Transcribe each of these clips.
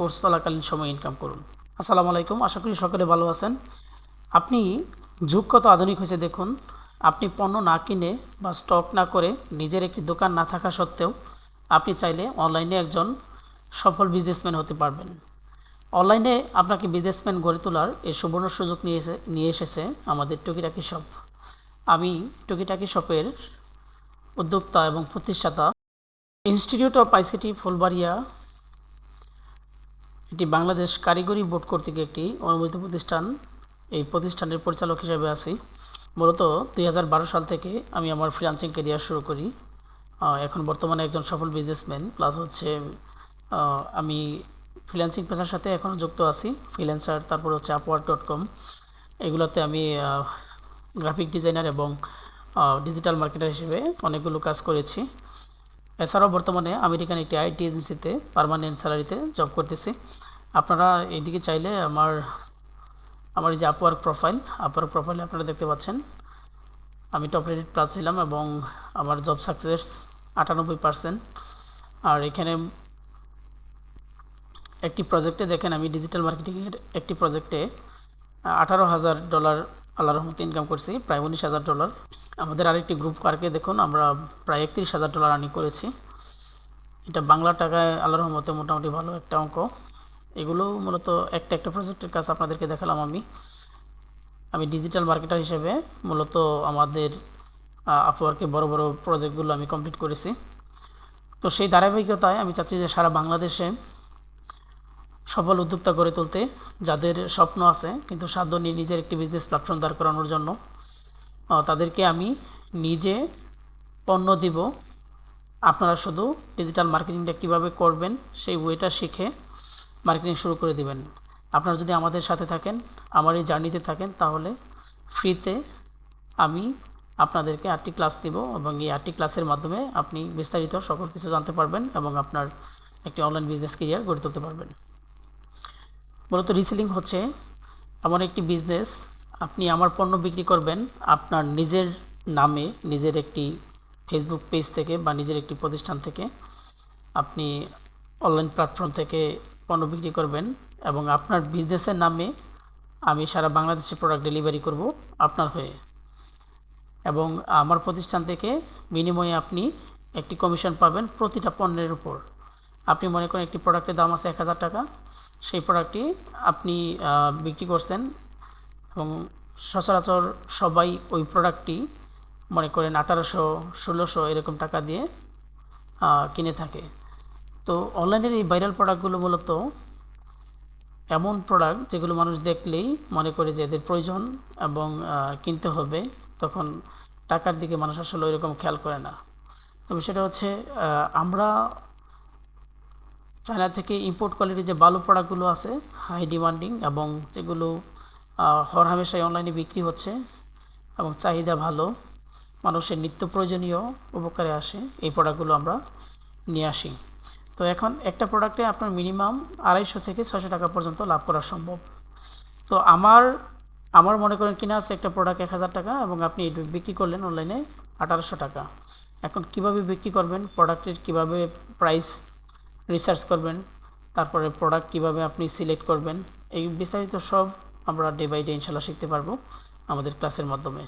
Course চলাকালীন সময় income করুন। আসসালামু আলাইকুম, আশা করি সকলে ভালো আছেন। আপনি যুগ কত আধুনিক হয়েছে দেখুন, আপনি পণ্য না কিনে বা স্টক না করে নিজের একটি দোকান না থাকা সত্ত্বেও আপনি চাইলে অনলাইনে একজন সফল বিজনেসম্যান হতে পারবেন। অনলাইনে আপনাকে বিজনেসম্যান গড়ে তোলার এই সুবর্ণ সুযোগ নিয়ে এসে, নিয়ে এসেছে আমাদের টুকিটাকি শপ। আমি টুকিটাকি শপের উদ্যোক্তা এবং প্রতিষ্ঠাতা। ইনস্টিটিউট অফ আইসিটি ফুলবাড়িয়া এটি বাংলাদেশ কারিগরি বোর্ড কর্তৃক একটি অনুমোদিত প্রতিষ্ঠান। এই প্রতিষ্ঠানের পরিচালক হিসেবে আছি। মূলত দুই হাজার বারো সাল থেকে আমি আমার ফ্রিলান্সিং ক্যারিয়ার শুরু করি। এখন বর্তমানে একজন সফল বিজনেসম্যান প্লাস হচ্ছে আমি ফ্রিল্যান্সিং পেশার সাথে এখনও যুক্ত আছি। ফ্রিল্যান্সার তারপর হচ্ছে আপওয়ার্ক ডট কম এগুলোতে আমি গ্রাফিক ডিজাইনার এবং ডিজিটাল মার্কেটার হিসেবে অনেকগুলো কাজ করেছি। এছাড়াও বর্তমানে আমেরিকান একটি আইটি এজেন্সিতে পার্মানেন্ট স্যালারিতে জব করতেছি। আপনারা এইদিকে চাইলে আমার আমার এই যে আপওয়ার্ক প্রোফাইল আপওয়ার্ক প্রোফাইলে আপনারা দেখতে পাচ্ছেন। আমি টপ রেটেড প্লাস ছিলাম এবং আমার জব সাকসেস আটানব্বই পার্সেন্ট আর এখানে একটি প্রজেক্টে দেখেন, আমি ডিজিটাল মার্কেটিংয়ের একটি প্রজেক্টে আঠারো হাজার ডলার আল্লাহর রহমতে ইনকাম করছি, প্রায় উনিশ হাজার ডলার আমাদের আরেকটি গ্রুপ কার্কে দেখুন, আমরা প্রায় একত্রিশ হাজার ডলার আর্নিং করেছি। এটা বাংলা টাকায় আল্লাহর রহমতে মোটামুটি ভালো একটা অঙ্ক। এগুলো মূলত একটা একটা প্রজেক্টের কাজ আপনাদেরকে দেখালাম আমি। আমি ডিজিটাল মার্কেটার হিসেবে মূলত আমাদের আপওয়ার্কে বড় বড় প্রজেক্টগুলো আমি কমপ্লিট করেছি। তো সেই ধারাবাহিকতায় আমি চাচ্ছি যে সারা বাংলাদেশে সফল উদ্যোক্তা গড়ে তুলতে, যাদের স্বপ্ন আছে কিন্তু সাধ্য নিয়ে নিজের একটি বিজনেস প্ল্যাটফর্ম দাঁড় করানোর জন্য তাদেরকে আমি নিজে পণ্য দিব। আপনারা শুধু ডিজিটাল মার্কেটিংটা কীভাবে করবেন সেই ওয়েটা শিখে মার্কেটিং শুরু করে দিবেন। আপনারা যদি আমাদের সাথে থাকেন, আমার এই জার্নিতে থাকেন, তাহলে ফ্রিতে আমি আপনাদেরকে আটটি ক্লাস দেব এবং এই আটটি ক্লাসের মাধ্যমে আপনি বিস্তারিত সকল কিছু জানতে পারবেন এবং আপনার একটি অনলাইন বিজনেস ক্যারিয়ার গড়ে তুলতে পারবেন। মূলত রিসেলিং হচ্ছে এমন একটি বিজনেস, আপনি আমার পণ্য বিক্রি করবেন আপনার নিজের নামে, নিজের একটি ফেসবুক পেজ থেকে বা নিজের একটি প্রতিষ্ঠান থেকে। আপনি অনলাইন প্ল্যাটফর্ম থেকে পণ্য বিক্রি করবেন এবং আপনার বিজনেসের নামে আমি সারা বাংলাদেশে প্রোডাক্ট ডেলিভারি করব আপনার হয়ে। এবং আমার প্রতিষ্ঠান থেকে বিনিময়ে আপনি একটি কমিশন পাবেন প্রতিটা পণ্যের উপর। আপনি মনে করেন একটি প্রোডাক্টের দাম আছে এক হাজার টাকা, সেই প্রোডাক্টটি আপনি বিক্রি করছেন এবং সচরাচর সবাই ওই প্রোডাক্টটি মনে করেন আঠারোশো, ষোলোশো এরকম টাকা দিয়ে কিনে থাকে। তো অনলাইনের এই ভাইরাল প্রোডাক্টগুলো মূলত এমন প্রোডাক্ট যেগুলো মানুষ দেখলেই মনে করে যে এদের প্রয়োজন এবং কিনতে হবে। তখন টাকার দিকে মানুষ আসলে ওইরকম খেয়াল করে না। তবে সেটা হচ্ছে আমরা চায়না থেকে ইম্পোর্ট কোয়ালিটির যে ভালো প্রোডাক্টগুলো আছে হাই ডিমান্ডিং এবং যেগুলো হর হামেশাই অনলাইনে বিক্রি হচ্ছে এবং চাহিদা ভালো, মানুষের নিত্য প্রয়োজনীয় উপকারে আসে, এই প্রোডাক্টগুলো আমরা নিয়ে আসি। তো এখন একটা প্রোডাক্টে আপনার মিনিমাম আড়াইশো থেকে ছশো টাকা পর্যন্ত লাভ করা সম্ভব। তো আমার আমার মনে করেন কিনা আছে একটা প্রোডাক্ট এক হাজার টাকা এবং আপনি বিক্রি করলেন অনলাইনে আঠারোশো টাকা। এখন কীভাবে বিক্রি করবেন প্রোডাক্টের কীভাবে প্রাইস রিসার্চ করবেন, তারপরে প্রোডাক্ট কীভাবে আপনি সিলেক্ট করবেন, এই বিস্তারিত সব আমরা ডে বাই ডে ইনশাল্লাহ শিখতে পারব আমাদের ক্লাসের মাধ্যমে।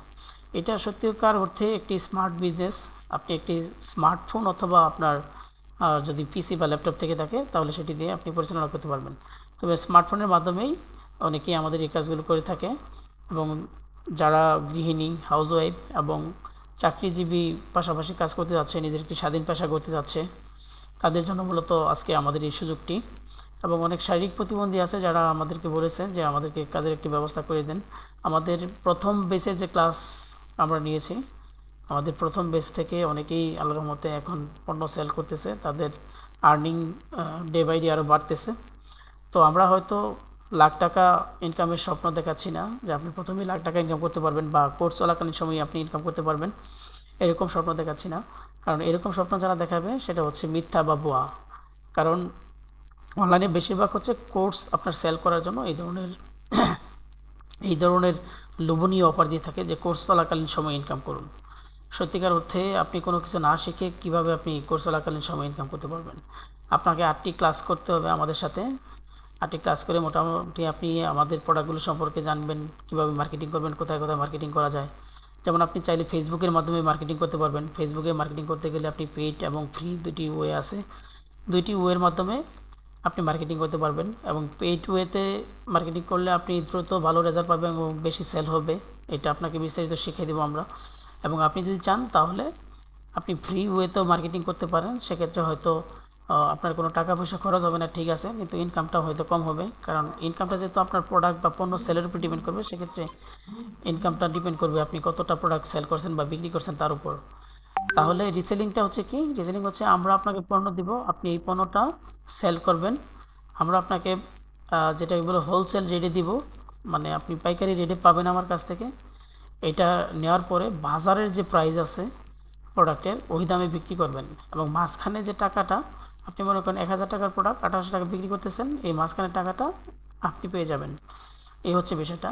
এটা সত্যিকার অর্থে একটি স্মার্ট বিজনেস আপনি একটি স্মার্টফোন অথবা আপনার আহ, যদি পিসি বা ল্যাপটপ থেকে থাকে তাহলে সেটি দিয়ে আপনি পরিচালনা করতে পারবেন। তবে স্মার্টফোনের মাধ্যমেই অনেকেই আমাদের এই কাজগুলো করে থাকে এবং যারা গৃহিণী হাউসওয়াইফ এবং চাকরিজীবী পাশাপাশি কাজ করতে যাচ্ছে নিজের একটি স্বাধীন পেশা করতে যাচ্ছে তাদের জন্য মূলত আজকে আমাদের এই সুযোগটি। এবং অনেক শারীরিক প্রতিবন্ধী আছে যারা আমাদেরকে বলেছেন যে আমাদেরকে কাজের একটি ব্যবস্থা করে দেন। আমাদের প্রথম বেসের যে ক্লাস আমরা নিয়েছি আমাদের প্রথম বেস থেকে অনেকেই আল্লাহর মতে এখন পণ্য সেল করতেছে। তাদের আর্নিং ডে বাই ডে আরও বাড়তেছে। তো আমরা হয়তো লাখ টাকা ইনকামের স্বপ্ন দেখাচ্ছি না যে আপনি প্রথমেই লাখ টাকা ইনকাম করতে পারবেন বা কোর্স চলাকালীন সময়ে আপনি ইনকাম করতে পারবেন। এরকম স্বপ্ন দেখাচ্ছি না। কারণ এরকম স্বপ্ন যারা দেখাবে সেটা হচ্ছে মিথ্যা বা বোয়া কারণ অনলাইনে বেশিরভাগ হচ্ছে কোর্স আপনার সেল করার জন্য এই ধরনের এই ধরনের লোভনীয় অফার দিয়ে থাকে যে কোর্স চলাকালীন সময় ইনকাম করুন। সত্যিকার অর্থে আপনি কোনো কিছু না শিখে কীভাবে আপনি কোর্স চলাকালীন সময় ইনকাম করতে পারবেন। আপনাকে আটটি ক্লাস করতে হবে আমাদের সাথে। আটটি ক্লাস করে মোটামুটি আপনি আমাদের প্রোডাক্টগুলো সম্পর্কে জানবেন, কীভাবে মার্কেটিং করবেন, কোথায় কোথায় মার্কেটিং করা যায়। যেমন আপনি চাইলে ফেসবুকের মাধ্যমে মার্কেটিং করতে পারবেন। ফেসবুকে মার্কেটিং করতে গেলে আপনি পেইড এবং ফ্রি দুটি ওয়ে আছে। দুইটি ওয়ের মাধ্যমে আপনি মার্কেটিং করতে পারবেন এবং পেইড ওয়েতে মার্কেটিং করলে আপনি দ্রুত ভালো রেজাল্ট পাবেন এবং বেশি সেল হবে। এটা আপনাকে বিস্তারিত শিখিয়ে দেবো আমরা। এবং আপনি যদি চান তাহলে আপনি ফ্রি ওয়েতেও মার্কেটিং করতে পারেন। সেক্ষেত্রে হয়তো আপনার কোনো টাকা পয়সা খরচ হবে না, ঠিক আছে। কিন্তু ইনকামটা হয়তো কম হবে। কারণ ইনকামটা যেহেতু আপনার প্রোডাক্ট বা পণ্য সেলের উপর ডিপেন্ড করবে, সেক্ষেত্রে ইনকামটা ডিপেন্ড করবে আপনি কতটা প্রোডাক্ট সেল করছেন বা বিক্রি করছেন তার উপর। তাহলে রিসেলিংটা হচ্ছে কি? রিসেলিং হচ্ছে আমরা আপনাকে পণ্য দিব, আপনি এই পণ্যটা সেল করবেন। আমরা আপনাকে যেটাকে বলে হোলসেল রেটে দিব। মানে আপনি পাইকারি রেটে পাবেন আমার কাছ থেকে। এটা নেওয়ার পরে বাজারের যে প্রাইস আছে প্রোডাক্টের ওই দামে বিক্রি করবেন। এবং মাঝখানে যে টাকাটা, আপনি মনে করেন এক হাজার টাকার প্রোডাক্ট আঠারোশো টাকা বিক্রি করতেছেন, এই মাঝখানের টাকাটা আপনি পেয়ে যাবেন। এই হচ্ছে বিষয়টা।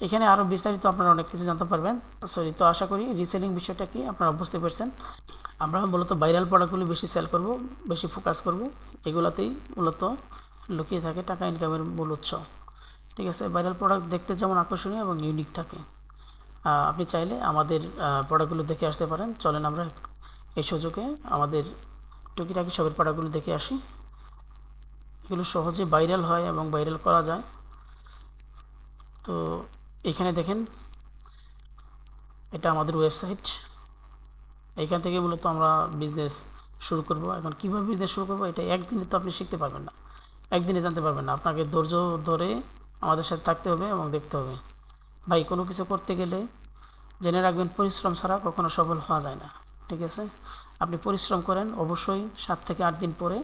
এখানে আরও বিস্তারিত আপনারা অনেক কিছু জানতে পারবেন। সরি তো আশা করি রিসেলিং বিষয়টা কি আপনারা বুঝতে পারছেন। আমরা মূলত ভাইরাল প্রোডাক্টগুলো বেশি সেল করব, বেশি ফোকাস করব। এগুলোতেই মূলত লুকিয়ে থাকে টাকা ইনকামের মূল উৎস। ঠিক আছে? ভাইরাল প্রোডাক্ট দেখতে যেমন আকর্ষণীয় এবং ইউনিক থাকে। আপনি চাইলে আমাদের প্রোডাক্টগুলো দেখে আসতে পারেন। চলেন আমরা এই সুযোগে আমাদের টুকিটাকি সবের প্রোডাক্টগুলো দেখে আসি। এগুলো সহজে ভাইরাল হয় এবং ভাইরাল করা যায়। তো এখানে দেখেন, এটা আমাদের ওয়েবসাইট। এখান থেকে মূলত আমরা বিজনেস শুরু করব। এখন কীভাবে বিজনেস শুরু করব, এটা একদিনে তো আপনি শিখতে পারবেন না। একদিনে জানতে পারবেন না। আপনাকে ধৈর্য ধরে আমাদের সাথে থাকতে হবে এবং দেখতে হবে। ভাই কোনো কিছু করতে গেলে জেনে রাখবেন পরিশ্রম ছাড়া কখনো সফল হওয়া যায় না ঠিক আছে? আপনি পরিশ্রম করেন অবশ্যই সাত থেকে আট দিন পরে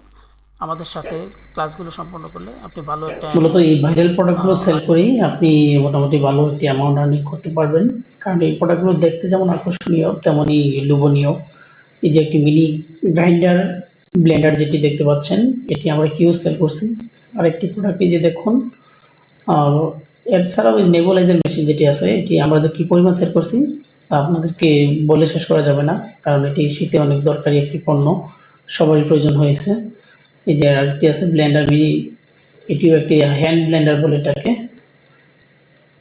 আমাদের সাথে ক্লাসগুলো সম্পন্ন করলে আপনি ভালো একটা মূলত এই ভাইরাল প্রোডাক্টগুলো সেল করেই আপনি মোটামুটি ভালো একটি অ্যামাউন্ট আর্নিং করতে পারবেন। কারণ এই প্রোডাক্টগুলো দেখতে যেমন আকর্ষণীয় তেমনই লোভনীয়। এই যে একটি মিনি গ্রাইন্ডার ব্লেন্ডার যেটি দেখতে পাচ্ছেন এটি আমরা কিউ সেল করছি। আর একটি প্রোডাক্ট এই যে দেখুন আর এছাড়াও এই নেবুলাইজার মেশিন যেটি আছে, এটি আমরা যে কী পরিমাণ সেল করছি, তা আপনাদেরকে বলে শেষ করা যাবে না, কারণ এটি শীতে অনেক দরকারি একটি পণ্য, সবারই প্রয়োজন হয়েছে। এই যে আরেকটি আছে, ব্লেন্ডার মিনি, এটিও একটি হ্যান্ড ব্লেন্ডার বলে এটাকে।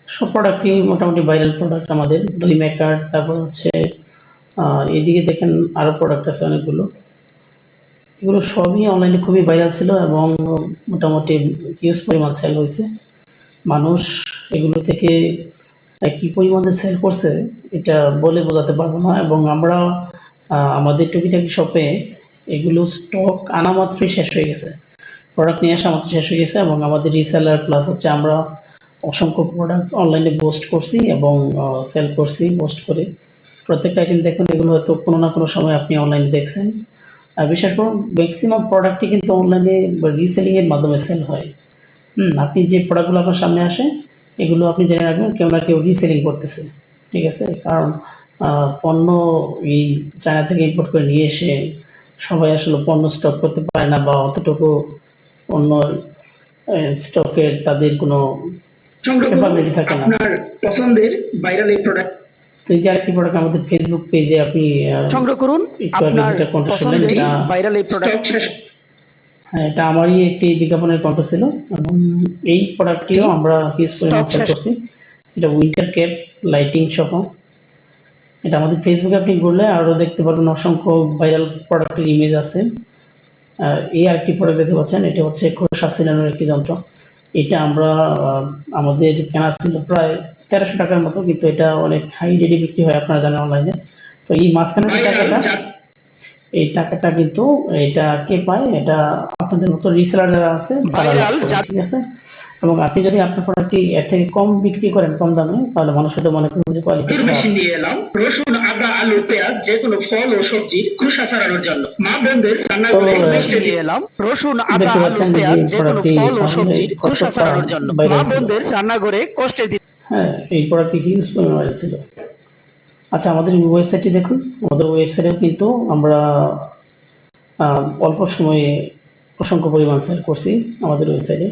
সব প্রোডাক্টই মোটামুটি ভাইরাল প্রোডাক্ট আমাদের, দই মেকার তারপর হচ্ছে এদিকে দেখেন আরও প্রোডাক্ট আছে অনেকগুলো। এগুলো সবই অনলাইনে খুবই ভাইরাল ছিল এবং মোটামুটি হিউজ পরিমাণ সেল হয়েছে। মানুষ এগুলো থেকে কী পরিমাণে সেল করছে, এটা বলে বোঝাতে পারব না। এবং আমরা আমাদের টুকিটাকি শপে এগুলো স্টক আনা মাত্রই শেষ হয়ে গেছে। প্রোডাক্ট নিয়ে আসা মাত্র শেষ হয়ে গেছে এবং আমাদের রিসেলার প্লাস হচ্ছে আমরা অসংখ্য প্রোডাক্ট অনলাইনে পোস্ট করছি এবং সেল করছি পোস্ট করে। প্রত্যেকটা আইটেম দেখুন, এগুলো হয়তো কোনো না কোনো সময় আপনি অনলাইনে দেখছেন। আর বিশেষ করে ম্যাক্সিমাম প্রোডাক্টই কিন্তু অনলাইনে রিসেলিংয়ের মাধ্যমে সেল হয়। আপনি যে প্রোডাক্টগুলো আপনার সামনে আসে এগুলো আপনি জেনে রাখবেন কেউ না কেউ রিসেলিং করতেছে ঠিক আছে? কারণ পণ্য এই চায়না থেকে ইম্পোর্ট করে নিয়ে এসে সবাই আসলে পণ্য স্টক করতে পারে না বা অতটুকু অন্য স্টকের তাদের কোনো সংগ্রহ থাকে না। আপনার পছন্দের ভাইরাল এই প্রোডাক্ট তো এই যে আরেকটি প্রোডাক্ট আমাদের ফেসবুক পেজে আপনি সংগ্রহ করুন। আপনার পছন্দের ভাইরাল এই প্রোডাক্ট এটা আমারই একটি বিজ্ঞাপনের কণ্ঠ ছিল। এবং এই প্রোডাক্টটিও আমরা হিউজ পরিমাণ Stock সেল করছি। এটা উইন্টার ক্যাপ লাইটিং সহ। এটা আমাদের ফেসবুকে আপনি ঘুরলে আরও দেখতে পারবেন অসংখ্য ভাইরাল প্রোডাক্টের ইমেজ আছে। আর এই আরেকটি প্রোডাক্ট দেখতে পাচ্ছেন এটা হচ্ছে খোসা সিলানোর একটি যন্ত্র। এটা আমরা আমাদের কেনা ছিল প্রায় তেরোশো টাকার মতো কিন্তু এটা অনেক হাই রেটে বিক্রি হয় আপনারা জানেন অনলাইনে তো এই মাঝখানে যে টাকাটা এই টাকাটা কিন্তু এটা কে পায়? এটা আপনাদের মতো রিসেলার যারা আছে ঠিক আছে? এবং আপনি যদি আপনার প্রোডাক্টটি এর থেকে কম বিক্রি করেন কম দামে তাহলে মানুষ হয়তো মনে করবে যে কোয়ালিটি মেশিন নিয়ে এলাম। রসুন আদা আলু পেঁয়াজ যে কোনো ফল ও সবজি খোসা ছাড়ানোর জন্য। মা বোনদের রান্না করে তো, নিয়ে এলাম। রসুন আদা আলু পেঁয়াজ যে কোনো ফল ও সবজির খোসা ছাড়ানোর জন্য। মা। বোনদের রান্নাঘরে কষ্টের দিন। হ্যাঁ এই প্রোডাক্টটি হিউজ পরিমাণে ছিল। আচ্ছা আমাদের ওয়েবসাইটটি দেখুন। আমাদের ওয়েবসাইটেও কিন্তু আমরা আহ, অল্প সময়ে অসংখ্য পরিমাণ সেল করছি আমাদের ওয়েবসাইটে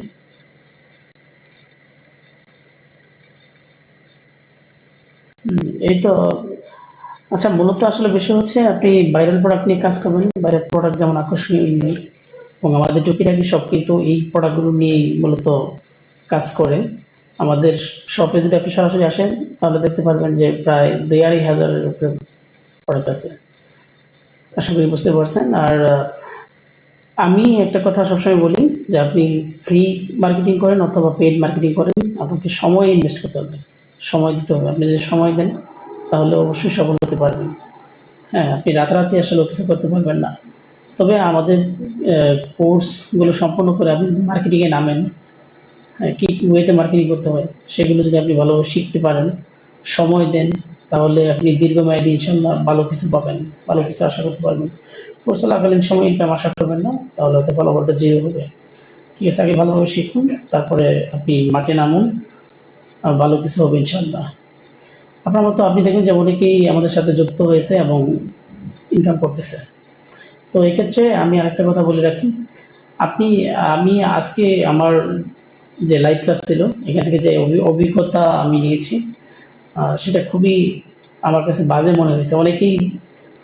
এই তো আচ্ছা মূলত আসলে বিষয় হচ্ছে আপনি ভাইরাল প্রোডাক্ট নিয়ে কাজ করবেন ভাইরাল প্রোডাক্ট যেমন আকর্ষণীয় এবং আমাদের টুকিটাকি সব কিন্তু এই প্রোডাক্টগুলো নিয়েই মূলত কাজ করে। আমাদের শপে যদি আপনি সরাসরি আসেন, তাহলে দেখতে পারবেন যে প্রায় দুই আড়াই হাজারের উপরে প্রোডাক্ট আছে। আশা করি বুঝতে পারছেন। আর আমি একটা কথা সবসময় বলি যে আপনি ফ্রি মার্কেটিং করেন অথবা পেড মার্কেটিং করেন, আপনাকে সময় ইনভেস্ট করতে হবে, সময় দিতে হবে। আপনি যদি সময় দেন, তাহলে অবশ্যই সফল হতে পারবেন। হ্যাঁ আপনি রাতারাতি আসলে কিছু করতে পারবেন না। তবে আমাদের কোর্সগুলো সম্পন্ন করে আপনি যদি মার্কেটিংয়ে নামেন কী কী ওয়েতে মার্কেটিং করতে হয়, সেগুলো যদি আপনি ভালোভাবে শিখতে পারেন, সময় দেন, তাহলে আপনি দীর্ঘমেয়াদী ইনশাল্লাহ ভালো কিছু পাবেন, ভালো কিছু আশা করতে পারবেন। কোর্স চলাকালীন সময় ইনকাম আশা করবেন না। তাহলে হয়তো ফলাফলটা জিরো হবে। ঠিক আছে, আগে ভালোভাবে শিখুন, তারপরে আপনি মাঠে নামুন ভালো কিছু হবে ইনশাল্লাহ আপনার মতো আপনি দেখবেন যে অনেকেই আমাদের সাথে যুক্ত হয়েছে এবং ইনকাম করতেছে। তো এক্ষেত্রে আমি আরেকটা কথা বলে রাখি। আপনি, আমি আজকে আমার যে লাইভ ক্লাস ছিল, এখান থেকে যে অভি- অভিজ্ঞতা আমি নিয়েছি সেটা খুবই আমার কাছে বাজে মনে হয়েছে। অনেকেই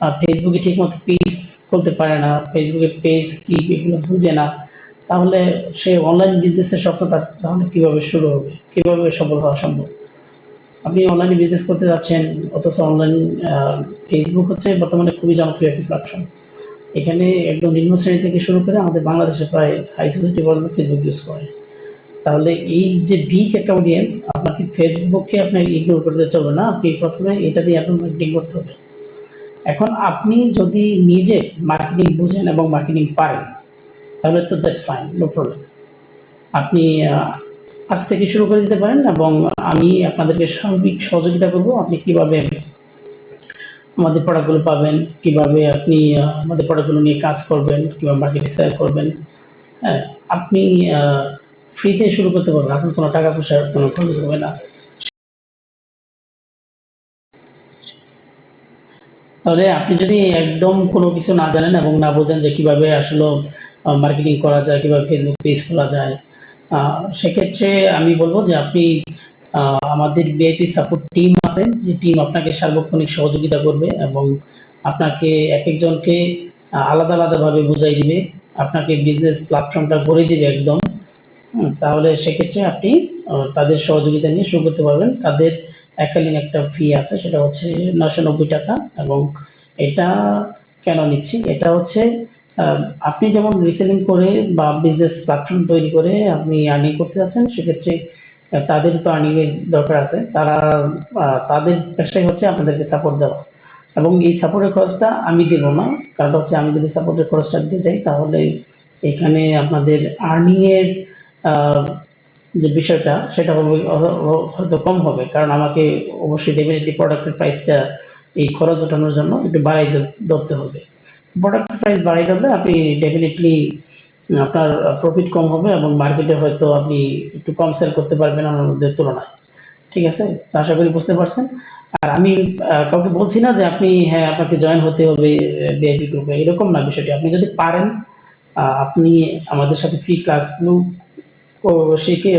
ফেসবুকে ঠিকমতো পেজ খুলতে পারে না ফেসবুকে পেজ কি, এগুলো বুঝে না, তাহলে সে অনলাইন বিজনেসের স্বপ্ন তার তাহলে কীভাবে শুরু হবে? কীভাবে সফল হওয়া সম্ভব? আপনি অনলাইনে বিজনেস করতে যাচ্ছেন, অথচ অনলাইন ফেসবুক হচ্ছে বর্তমানে খুবই জনপ্রিয় একটি প্ল্যাটফর্ম এখানে একদম নিম্ন শ্রেণি থেকে শুরু করে আমাদের বাংলাদেশে প্রায় হাই সোসাইটি পর্যন্ত ফেসবুক ইউজ করে। তাহলে এই যে ভিক একটা অডিয়েন্স আপনাকে ফেসবুককে আপনার ইগনোর করতে চলবে না, আপনি প্রথমে এটা দিয়ে আপনার মার্কেটিং করতে হবে। এখন আপনি যদি নিজে মার্কেটিং বুঝেন এবং মার্কেটিং পারেন, তাহলে তো দ্যাটস ফাইন নো প্রবলেম আপনি আজ থেকে শুরু করে দিতে পারেন এবং আমি আপনাদেরকে সার্বিক সহযোগিতা করব। আপনি কীভাবে আমাদের প্রোডাক্টগুলো পাবেন, কীভাবে আপনি আমাদের প্রোডাক্টগুলো নিয়ে কাজ করবেন, কীভাবে মার্কেটে সেল করবেন হ্যাঁ আপনি ফ্রিতে শুরু করতে পারবেন। আপনার কোনো টাকা পয়সার কোনো খরচ হবে না। তাহলে আপনি যদি একদম কোনো কিছু না জানেন এবং না বোঝেন যে কীভাবে আসলে মার্কেটিং করা যায়, কীভাবে ফেসবুক পেজ খোলা যায় সেক্ষেত্রে আমি বলব যে আপনি আমাদের বিআইপি সাপোর্ট টিম আছে, যে টিম আপনাকে সার্বক্ষণিক সহযোগিতা করবে এবং আপনাকে এক একজনকে আলাদা আলাদাভাবে বুঝাই দিবে, আপনাকে বিজনেস প্ল্যাটফর্মটা করে দিবে একদম। তাহলে সেক্ষেত্রে আপনি তাদের সহযোগিতা নিয়ে শুরু করতে পারবেন। তাদের এককালীন একটা ফি আছে, সেটা হচ্ছে নশো নব্বই টাকা এবং এটা কেন নিচ্ছি? এটা হচ্ছে আপনি যেমন রিসেলিং করে বা বিজনেস প্ল্যাটফর্ম তৈরি করে আপনি আর্নিং করতে যাচ্ছেন, সেক্ষেত্রে তাদের তো আর্নিংয়ের দরকার আছে। তারা তাদের পেশাই হচ্ছে আপনাদেরকে সাপোর্ট দেওয়া। এবং এই সাপোর্টের খরচটা আমি দেব না, কারণ হচ্ছে আমি যদি সাপোর্টের খরচটা দিতে যাই, তাহলে এখানে আপনাদের আর্নিংয়ের যে বিষয়টা, সেটা হয়তো কম হবে। কারণ আমাকে অবশ্যই ডেফিনেটলি প্রোডাক্টের প্রাইসটা এই খরচ ওঠানোর জন্য একটু বাড়াই ধরতে হবে। প্রোডাক্টের প্রাইস বাড়াই ধরলে আপনি ডেফিনেটলি আপনার প্রফিট কম হবে এবং মার্কেটে হয়তো আপনি একটু কম সেল করতে পারবেন অন্যদের তুলনায়। ঠিক আছে? আশা করি বুঝতে পারছেন। আর আমি কাউকে বলছি না যে আপনি হ্যাঁ আপনাকে জয়েন হতে হবে বিআইপি গ্রুপে এরকম না বিষয়টি। আপনি যদি পারেন আপনি আমাদের সাথে ফ্রি ক্লাসগুলো ও শিখে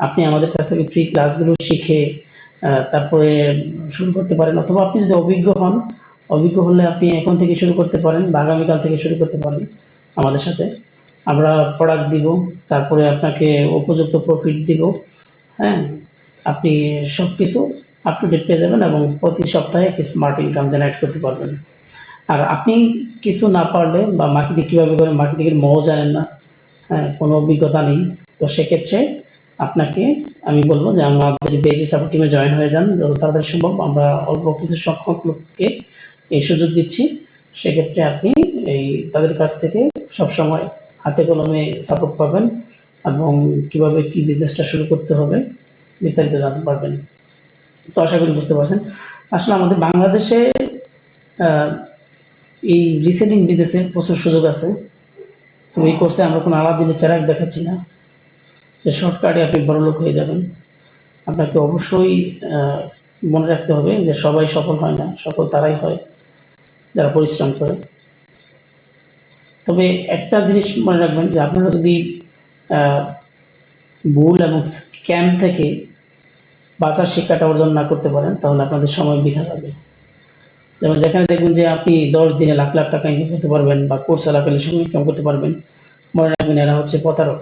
আপনি আমাদের কাছ থেকে ফ্রি ক্লাসগুলো শিখে তারপরে শুরু করতে পারেন। অথবা আপনি যদি অভিজ্ঞ হন, অভিজ্ঞ হলে আপনি এখন থেকে শুরু করতে পারেন বা আগামীকাল থেকে শুরু করতে পারেন আমাদের সাথে। আমরা প্রোডাক্ট দিব, তারপরে আপনাকে উপযুক্ত প্রফিট দিব হ্যাঁ? আপনি সব কিছু আপ টু ডেট পেয়ে যাবেন এবং প্রতি সপ্তাহে একটি স্মার্ট ইনকাম জেনারেট করতে পারবেন। আর আপনি কিছু না পারলে বা মার্কেটিং কীভাবে করে মার্কেটিংয়ের মও জানেন না। কোনো অভিজ্ঞতা নেই। তো সেক্ষেত্রে আপনাকে আমি বলব যে আমাদের বেবি সাপোর্ট টিমে জয়েন হয়ে যান, যত তাড়াতাড়ি সম্ভব। আমরা অল্প কিছু সংখ্যক লোককে এই সুযোগ দিচ্ছি। সেক্ষেত্রে আপনি এই তাদের কাছ থেকে সবসময় হাতে কলমে সাপোর্ট পাবেন এবং কীভাবে কি বিজনেসটা শুরু করতে হবে বিস্তারিত জানতে পারবেন। তো আশা করি বুঝতে পারছেন। আসলে আমাদের বাংলাদেশে এই রিসেলিং বিদেশে প্রচুর সুযোগ আছে। তো এই কোর্সে আমরা কোনো আলাদা দিনের চেরাক দেখাচ্ছি না। যে শর্টকাটে আপনি বড়লোক হয়ে যাবেন। আপনাকে অবশ্যই মনে রাখতে হবে যে সবাই সফল হয় না, সফল তারাই হয়, যারা পরিশ্রম করে। তবে একটা জিনিস মনে রাখবেন যে আপনারা যদি ভুল এবং স্ক্যাম থেকে বাঁচার শিক্ষাটা অর্জন না করতে পারেন, তাহলে আপনাদের সময় বৃথা যাবে। যেমন যেখানে দেখবেন যে আপনি দশ দিনে লাখ লাখ টাকা ইনকাম করতে পারবেন বা কোর্স চলাকালীন সময় ইনকাম করতে পারবেন। মনে রাখবেন এরা হচ্ছে প্রতারক।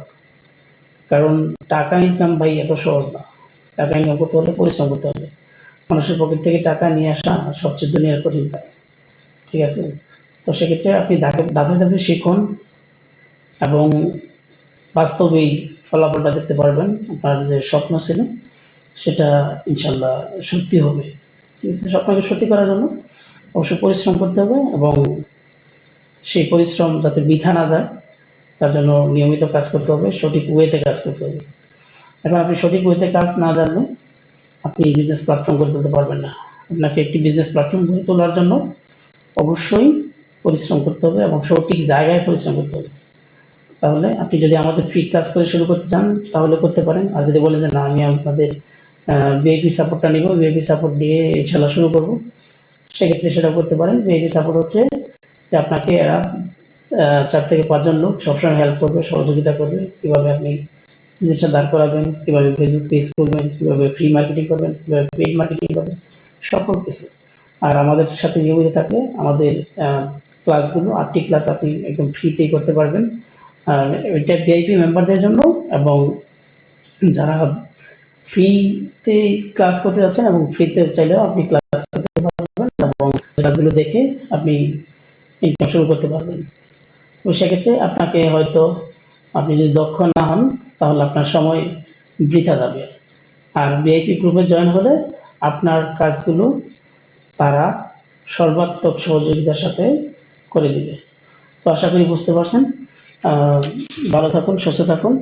কারণ টাকা ইনকাম ভাই এত সহজ না। টাকা ইনকাম করতে হলে পরিশ্রম করতে হবে। মানুষের পকেট থেকে টাকা নিয়ে আসা সবচেয়ে দুনিয়ার কঠিন কাজ। ঠিক আছে? তো সেক্ষেত্রে আপনি ধাপে ধাপে ধাপে শিখুন এবং বাস্তবেই ফলাফলটা দেখতে পারবেন। আপনার যে স্বপ্ন ছিল, সেটা ইনশাল্লাহ সত্যি হবে। ঠিক আছে? স্বপ্নকে সত্যি করার জন্য অবশ্যই পরিশ্রম করতে হবে এবং সেই পরিশ্রম যাতে বৃথা না যায়, তার জন্য নিয়মিত কাজ করতে হবে, সঠিক ওয়েতে কাজ করতে হবে। এখন আপনি সঠিক ওয়েতে কাজ না জানলে আপনি বিজনেস প্ল্যাটফর্ম গড়ে তুলতে পারবেন না। আপনাকে একটি বিজনেস প্ল্যাটফর্ম গড়ে তোলার জন্য অবশ্যই পরিশ্রম করতে হবে এবং সঠিক জায়গায় পরিশ্রম করতে হবে। তাহলে আপনি যদি আমাদের ফ্রি ক্লাস করে শুরু করতে চান, তাহলে করতে পারেন। আর যদি বলেন যে না, আমি আপনাদের বিএপি সাপোর্টটা নিব বিএপি সাপোর্ট দিয়ে ইনশাল্লাহ শুরু করব। সেক্ষেত্রে সেটা করতে পারেন। বিআইপি সাপোর্ট হচ্ছে যে আপনাকে এরা চার থেকে পাঁচজন লোক সবসময় হেল্প করবে, সহযোগিতা করবে। কীভাবে আপনি বিজনেসটা দাঁড় করাবেন, কীভাবে ফেসবুক পেজ করবেন কীভাবে ফ্রি মার্কেটিং করবেন, কীভাবে পেইড মার্কেটিং করবেন, সকল কিছু। আর আমাদের সাথে নিয়মিত থাকলে আমাদের ক্লাসগুলো আটটি ক্লাস আপনি একদম ফ্রিতেই করতে পারবেন। আর এটা ভিআইপি মেম্বারদের জন্য এবং যারা ফ্রিতে ক্লাস করতে যাচ্ছেন এবং ফ্রিতে চাইলেও আপনি ক্লাস করতে ক্লাসগুলো দেখে আপনি ইনকাম শুরু করতে পারবেন। তো সেক্ষেত্রে আপনাকে হয়তো আপনি যদি দক্ষ না হন, তাহলে আপনার সময় বৃথা যাবে। আর ভিআইপি গ্রুপে জয়েন হলে আপনার কাজগুলো তারা সর্বাত্মক সহযোগিতার সাথে করে দিবে। তো আশা করি বুঝতে পারছেন। ভালো থাকুন, সুস্থ থাকুন।